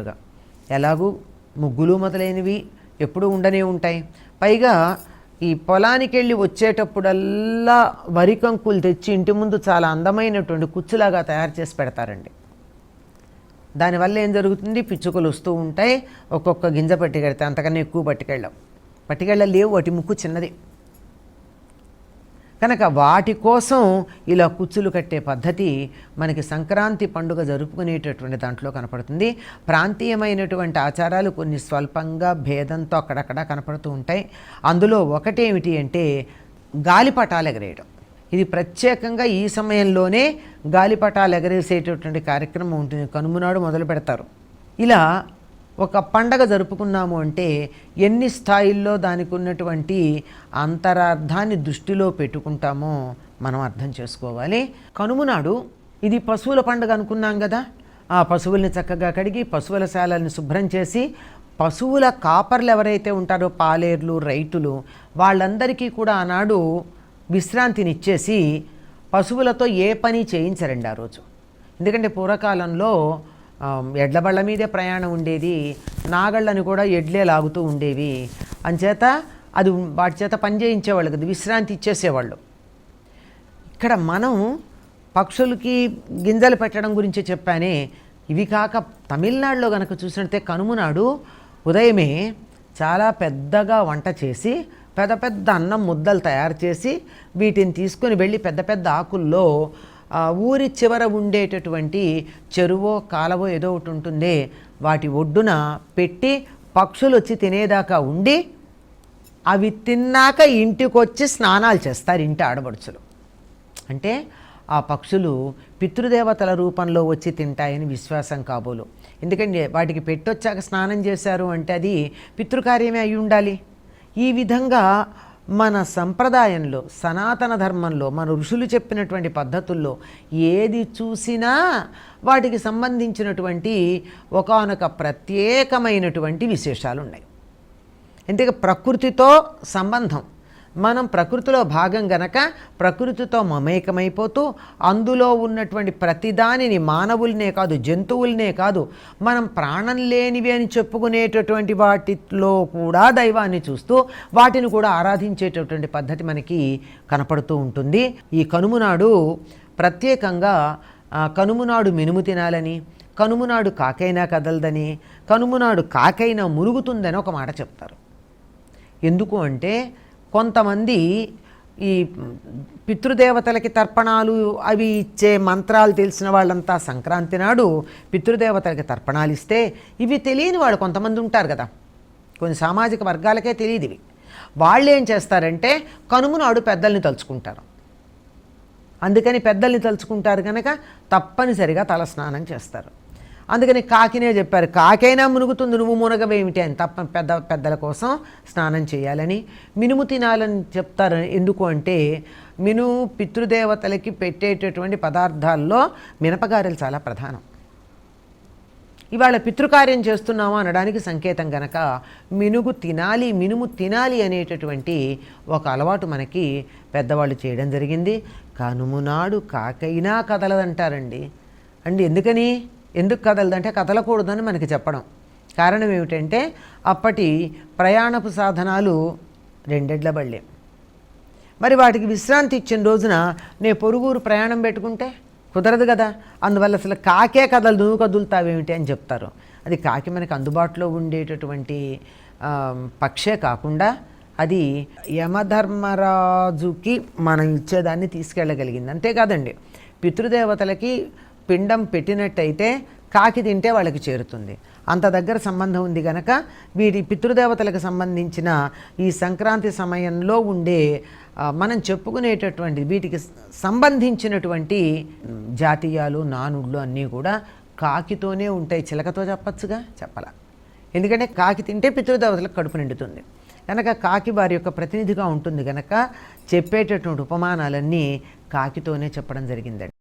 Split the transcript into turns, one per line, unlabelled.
పండుగ ఎలాగూ ముగ్గులు మొదలైనవి ఎప్పుడూ ఉండనే ఉంటాయి. పైగా ఈ పొలానికి వెళ్ళి వచ్చేటప్పుడల్లా వరి కంకులు తెచ్చి ఇంటి ముందు చాలా అందమైనటువంటి కుచ్చులాగా తయారు చేసి పెడతారండి. దానివల్ల ఏం జరుగుతుంది? పిచ్చుకలు వస్తూ ఉంటాయి. ఒక్కొక్క గింజ పట్టుకెడితే అంతకన్నా ఎక్కువ పట్టుకెళ్ళాం పట్టుకెళ్ళలేవు. వాటి ముక్కు చిన్నది. కనుక వాటి కోసం ఇలా కుచ్చులు కట్టే పద్ధతి మనకి సంక్రాంతి పండుగ జరుపుకునేటటువంటి దాంట్లో కనపడుతుంది. ప్రాంతీయమైనటువంటి ఆచారాలు కొన్ని స్వల్పంగా భేదంతో అక్కడక్కడ కనపడుతూ ఉంటాయి. అందులో ఒకటేమిటి అంటే గాలిపటాలు ఎగరేయడం. ఇది ప్రత్యేకంగా ఈ సమయంలోనే గాలిపటాలు ఎగరేసేటటువంటి కార్యక్రమం ఉంటుంది. కనుమనాడు మొదలు పెడతారు ఇలా ఒక పండగ జరుపుకున్నాము అంటే ఎన్ని స్థాయిల్లో దానికి ఉన్నటువంటి అంతరార్థాన్ని దృష్టిలో పెట్టుకుంటామో మనం అర్థం చేసుకోవాలి. కనుమనాడు ఇది పశువుల పండుగ అనుకున్నాం కదా. ఆ పశువుల్ని చక్కగా కడిగి పశువుల శాలల్ని శుభ్రం చేసి పశువుల కాపర్లు ఎవరైతే ఉంటారో పాలేర్లు రైతులు వాళ్ళందరికీ కూడా ఆనాడు విశ్రాంతిని ఇచ్చేసి పశువులతో ఏ పని చేయించరండి ఆ రోజు. ఎందుకంటే పూర్వకాలంలో ఎడ్ల బళ్ళ మీదే ప్రయాణం ఉండేది నాగళ్ళని కూడా ఎడ్లే లాగుతూ ఉండేవి. అంచేత అది వాటి చేత పని చేయించేవాళ్ళు కదా విశ్రాంతి ఇచ్చేసేవాళ్ళు. ఇక్కడ మనం పక్షులకి గింజలు పెట్టడం గురించి చెప్పానే ఇవి కాక తమిళనాడులో కనుక చూసినట్టే కనుమనాడు ఉదయమే చాలా పెద్దగా వంట చేసి పెద్ద పెద్ద అన్నం ముద్దలు తయారు చేసి వీటిని తీసుకొని వెళ్ళి పెద్ద పెద్ద ఆకుల్లో ఊరి చివర ఉండేటటువంటి చెరువో కాలవో ఏదో ఒకటి ఉంటుందే. వాటి ఒడ్డున పెట్టి పక్షులు వచ్చి తినేదాకా ఉండి అవి తిన్నాక ఇంటికొచ్చి స్నానాలు చేస్తారు ఇంటి ఆడబడుచులు అంటే ఆ పక్షులు పితృదేవతల రూపంలో వచ్చి తింటాయని విశ్వాసం కాబోలు. ఎందుకంటే వాటికి పెట్టొచ్చాక స్నానం చేశారు అంటే అది పితృకార్యమే అయి ఉండాలి ఈ విధంగా మన సంప్రదాయంలో సనాతన ధర్మంలో మన ఋషులు చెప్పినటువంటి పద్ధతుల్లో ఏది చూసినా వాటికి సంబంధించినటువంటి ఒకానొక ప్రత్యేకమైనటువంటి విశేషాలు ఉన్నాయి ఎందుకంటే ప్రకృతితో సంబంధం. మనం ప్రకృతిలో భాగం గనక ప్రకృతితో మమేకమైపోతూ అందులో ఉన్నటువంటి ప్రతిదానిని మానవులనే కాదు జంతువులనే కాదు మనం ప్రాణం లేనివి అని చెప్పుకునేటటువంటి వాటిలో కూడా దైవాన్ని చూస్తూ వాటిని కూడా ఆరాధించేటటువంటి పద్ధతి మనకి కనపడుతూ ఉంటుంది. ఈ కనుమనాడు ప్రత్యేకంగా కనుమనాడు మినుము తినాలని కనుమనాడు కాకైనా కదలదని కనుమనాడు కాకైనా మురుగుతుందని ఒక మాట చెప్తారు. ఎందుకు అంటే కొంతమంది ఈ పితృదేవతలకి తర్పణాలు అవి ఇచ్చే మంత్రాలు తెలిసిన వాళ్ళంతా సంక్రాంతి నాడు పితృదేవతలకి తర్పణాలు ఇస్తే ఇవి తెలియని వాళ్ళు కొంతమంది ఉంటారు కదా. కొన్ని సామాజిక వర్గాలకే తెలియదు ఇవి. వాళ్ళు ఏం చేస్తారంటే కనుమ నాడు పెద్దల్ని తలుచుకుంటారు. అందుకని పెద్దల్ని తలుచుకుంటారు కనుక తప్పనిసరిగా తల స్నానం చేస్తారు. అందుకని కాకినే చెప్పారు కాకైనా మునుగుతుంది నువ్వు మునగవేమిటి అని. తప్ప పెద్ద పెద్దల కోసం స్నానం చేయాలని. మినుము తినాలని చెప్తారు ఎందుకు అంటే మినుము పితృదేవతలకి పెట్టేటటువంటి పదార్థాల్లో మినపగారెలు చాలా ప్రధానం. ఇవాళ పితృకార్యం చేస్తున్నాము అనడానికి సంకేతం గనక మినుగు తినాలి మినుము తినాలి అనేటటువంటి ఒక అలవాటు మనకి పెద్దవాళ్ళు చేయడం జరిగింది. కనుమునాడు కాకైనా కదలదంటారండి. అండి ఎందుకని? ఎందుకు కదలదంటే కదలకూడదని మనకి చెప్పడం. కారణం ఏమిటంటే అప్పటి ప్రయాణపు సాధనాలు రెండెడ్ల బళ్ళే. మరి వాటికి విశ్రాంతి ఇచ్చిన రోజున నే పొరుగురు ప్రయాణం పెట్టుకుంటే కుదరదు కదా. అందువల్ల అసలు కాకే కథలు నువ్వు కదులుతావేమిటి అని చెప్తారు. అది కాకి మనకి అందుబాటులో ఉండేటటువంటి పక్షే కాకుండా అది యమధర్మరాజుకి మనం ఇచ్చేదాన్ని తీసుకెళ్ళగలిగింది. అంతేకాదండి పితృదేవతలకి పిండం పెట్టినట్టయితే కాకి తింటే వాళ్ళకి చేరుతుంది. అంత దగ్గర సంబంధం ఉంది గనక వీటి పితృదేవతలకు సంబంధించిన ఈ సంక్రాంతి సమయంలో ఉండే మనం చెప్పుకునేటటువంటి వీటికి సంబంధించినటువంటి జాతీయాలు నానుడ్లు అన్నీ కూడా కాకితోనే ఉంటాయి. చిలకతో చెప్పచ్చుగా? చెప్పాల. ఎందుకంటే కాకి తింటే పితృదేవతలకు కడుపు నిండుతుంది. కనుక కాకి వారి యొక్క ప్రతినిధిగా ఉంటుంది కనుక చెప్పేటటువంటి ఉపమానాలన్నీ కాకితోనే చెప్పడం జరిగిందండి.